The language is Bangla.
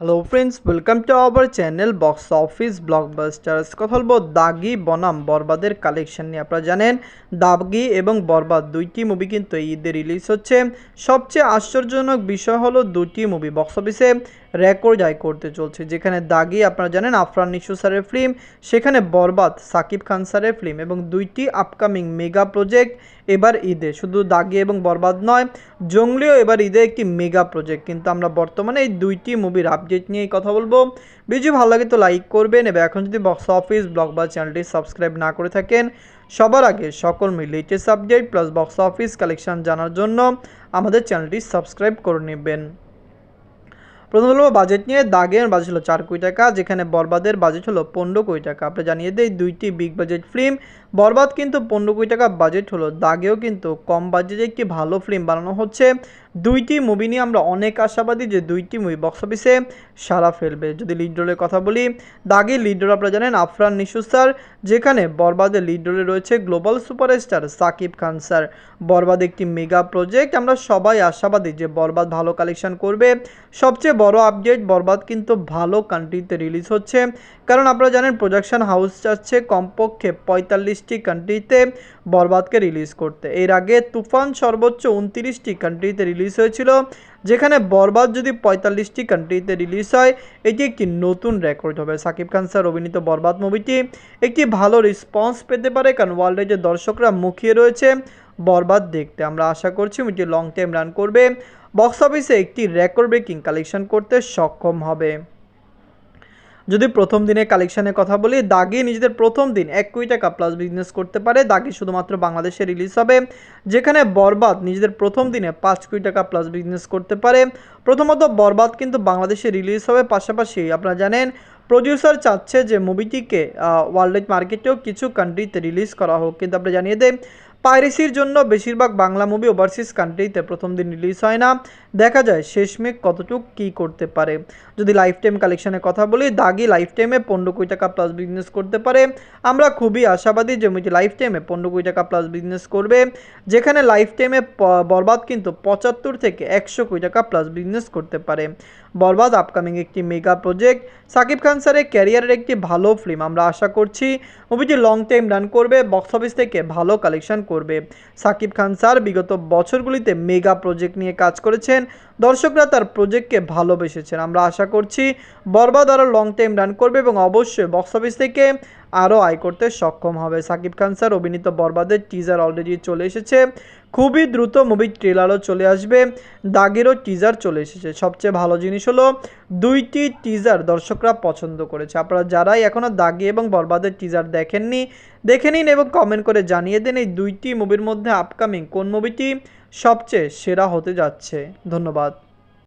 Hello friends welcome to our channel box office blockbusters কথা বলব দাগি বনাম বরবাদের কালেকশন নিয়ে। আপনারা জানেন, দাগি এবং বরবাদ দুইটি মুভি কিন্তু ঈদে রিলিজ হচ্ছে। সবচেয়ে আশ্চর্যজনক বিষয় হলো দুটি মুভি বক্স অফিসে রেকর্ড আয় করতে চলছে, যেখানে দাগি আপনারা জানেন আফরান নিশু স্যারের ফিল্ম, সেখানে বরবাদ সাকিব খান স্যারের ফিল্ম এবং দুইটি আপকামিং মেগা প্রজেক্ট এবার ঈদে। শুধু দাগি এবং বরবাদ নয়, জঙ্গলিও এবার ঈদে একটি মেগা প্রজেক্ট। কিন্তু আমরা বর্তমানে এই দুইটি মুভির আপডেট নিয়েই কথা বলব। ভিডিও ভালো লাগে তো লাইক করবেন এবং এখন যদি বক্স অফিস, ব্লগ বা চ্যানেলটি সাবস্ক্রাইব না করে থাকেন, সবার আগে সকল মিল latest update plus box office collection জানার জন্য আমাদের চ্যানেলটি সাবস্ক্রাইব করে নেবেন। প্রথম হলো বাজেট নিয়ে দাগের বাজেট হলো চার কোটি টাকা, যেখানে বরবাদের বাজেট হলো পনেরো কোটি টাকা। আপনি জানিয়ে দেয় দুইটি বিগ বাজেট ফিল্ম বরবাদ কিন্তু পনেরো কোটি টাকা বাজেট হলো, দাগেও কিন্তু কম বাজেটে একটি ভালো ফিল্ম বানানো হচ্ছে। দুইটি মুভি নিয়ে আমরা অনেক আশাবাদী যে দুইটি মুভি বক্স অফিসে সারা ফেলবে। যদি লিড রোলের কথা বলি, দাগের লিড রোল আপনারা জানেন আফরান নিশু স্যার, যেখানে বরবাদের লিড রোলে রয়েছে global superstar Shakib Khan sir. Borbaad একটি মেগা প্রজেক্ট আমরা সবাই আশাবাদী যে বরবাদ ভালো কালেকশন করবে। সবচেয়ে বড় আপডেট বরবাদ কিন্তু ভালো কান্ট্রিতে রিলিজ হচ্ছে। কারণ আপনারা জানেন প্রোডাকশন হাউস চাচ্ছে কমপক্ষে পঁয়তাল্লিশটি কান্ট্রিতে বরবাদকে রিলিজ করতে। এর আগে তুফান সর্বোচ্চ উনত্রিশটি কান্ট্রিতে রিলিজ হয়েছিল, যেখানে বরবাদ যদি পঁয়তাল্লিশটি কান্ট্রিতে রিলিজ হয়, এটি একটি নতুন রেকর্ড হবে। সাকিব খান স্যার অভিনীত বরবাদ মুভিটি একটি ভালো রেসপন্স পেতে পারে কারণ ওয়ার্ল্ডের যে দর্শকরা মুখিয়ে রয়েছে বরবাদ দেখতে। আমরা আশা করছি মুভিটি লং টাইম রান করবে বক্স অফিসে একটি রেকর্ড ব্রেকিং কালেকশন করতে সক্ষম হবে। যদি প্রথম দিনে কালেকশনের কথা বলি, দাগি নিজেদের প্রথম দিন এক কোটি টাকা প্লাস বিজনেস করতে পারে। দাগি শুধুমাত্র বাংলাদেশে রিলিজ হবে, যেখানে বরবাদ নিজেদের প্রথম দিনে পাঁচ কোটি টাকা প্লাস বিজনেস করতে পারে। প্রথমত বরবাদ কিন্তু বাংলাদেশে রিলিজ হবে, পাশাপাশি আপনারা জানেন প্রডিউসার চাচ্ছে যে মুভিটিকে ওয়ার্ল্ড মার্কেটেও কিছু কান্ট্রিতে রিলিজ করা হোক। কিন্তু আমরা জানিয়ে দেয় পাইরেসির জন্য বেশিরভাগ বাংলা মুভি ওভারসিজ কান্ট্রিতে প্রথম দিন রিলিজ হয় না। দেখা যায় শেষমেশ কতটুক কী করতে পারে। যদি লাইফ টাইম কালেকশনের কথা বলি, দাগি লাইফ টাইমে পনেরো কোটি টাকা প্লাস বিজনেস করতে পারে। আমরা খুবই আশাবাদী যে মুভিটি লাইফ টাইমে পনেরো কোটি টাকা প্লাস বিজনেস করবে, যেখানে লাইফ টাইমে বরবাদ কিন্তু পঁচাত্তর থেকে একশো কোটি টাকা প্লাস বিজনেস করতে পারে। বরবাদ আপকামিং একটি মেগা প্রজেক্ট। সাকিব খান স্যারের ক্যারিয়ারের একটি ভালো ফিল্ম আমরা আশা করছি। মুভিটি লং টাইম রান করবে বক্স অফিস থেকে ভালো কালেকশন করবে। সাকিব খান স্যার বিগত বছরগুলিতে মেগা প্রজেক্ট নিয়ে কাজ করেছেন। দর্শকরা তার প্রজেক্টকে ভালোবেসেছেন। আমরা আশা করছি বরবাদ আরও লং টাইম রান করবে এবং অবশ্যই বক্স অফিস থেকে আরও আয় করতে সক্ষম হবে। সাকিব খান স্যার অভিনীত বরবাদের টিজার অলরেডি চলে এসেছে। খুবই দ্রুত মুভির ট্রেলারও চলে আসবে। দাগেরও টিজার চলে এসেছে। সবচেয়ে ভালো জিনিস হলো, দুইটি টিজার দর্শকরা পছন্দ করেছে। আপনারা যারাই এখনও দাগে এবং বরবাদের টিজার দেখেননি, দেখে নিন এবং কমেন্ট করে জানিয়ে দিন এই দুইটি মুভির মধ্যে আপকামিং কোন মুভিটি সবচেয়ে সেরা হতে যাচ্ছে। ধন্যবাদ।